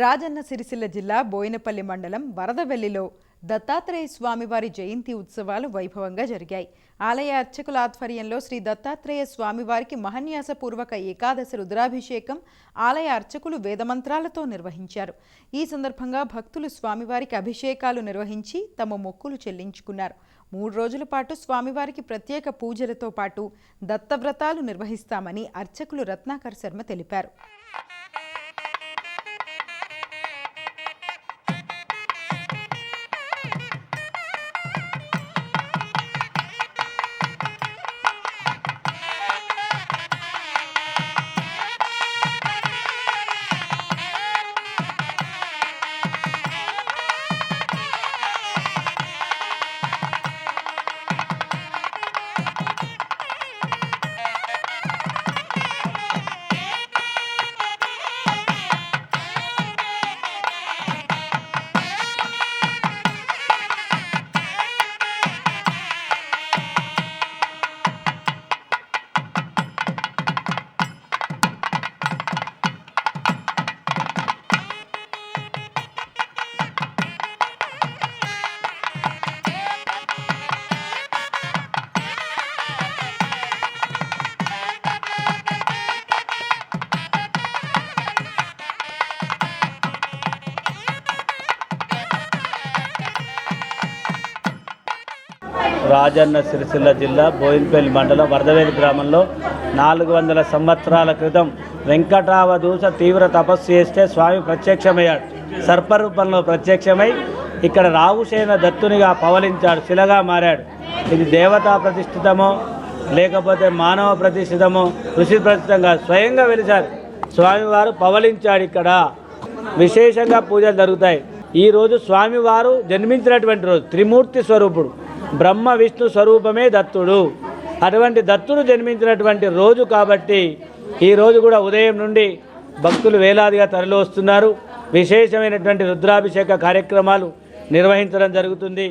రాజన్న సిరిసిల్ల జిల్లా బోయినపల్లి మండలం వరదవెల్లిలో దత్తాత్రేయ స్వామివారి జయంతి ఉత్సవాలు వైభవంగా జరిగాయి. ఆలయ అర్చకుల ఆధ్వర్యంలో శ్రీ దత్తాత్రేయ స్వామివారికి మహన్యాసపూర్వక ఏకాదశి రుద్రాభిషేకం ఆలయ అర్చకులు వేదమంత్రాలతో నిర్వహించారు. ఈ సందర్భంగా భక్తులు స్వామివారికి అభిషేకాలు నిర్వహించి తమ మొక్కులు చెల్లించుకున్నారు. మూడు రోజుల పాటు స్వామివారికి ప్రత్యేక పూజలతో పాటు దత్తవ్రతాలు నిర్వహిస్తామని అర్చకులు రత్నాకర్ శర్మ తెలిపారు. రాజన్న సిరిసిల్ల జిల్లా బోయిన్పల్లి మండలం వరదవేలి గ్రామంలో నాలుగు వందల సంవత్సరాల క్రితం వెంకటావధూస తీవ్ర తపస్సు చేస్తే స్వామి ప్రత్యక్షమయ్యాడు. సర్పరూపంలో ప్రత్యక్షమై ఇక్కడ రావుసేన దత్తునిగా పవలించాడు. శిలగా మారాడు. ఇది దేవతా ప్రతిష్ఠితమో లేకపోతే మానవ ప్రతిష్ఠితమో ఋషి ప్రతిష్ఠితంగా స్వయంగా వెలిచారు స్వామివారు పవలించాడు ఇక్కడ. విశేషంగా పూజలు జరుగుతాయి. ఈరోజు స్వామివారు జన్మించినటువంటి రోజు త్రిమూర్తి స్వరూపుడు. బ్రహ్మ విష్ణు స్వరూపమే దత్తుడు. అటువంటి దత్తుడు జన్మించినటువంటి రోజు కాబట్టి ఈరోజు కూడా ఉదయం నుండి భక్తులు వేలాదిగా తరలి వస్తున్నారు. విశేషమైనటువంటి రుద్రాభిషేక కార్యక్రమాలు నిర్వహించడం జరుగుతుంది.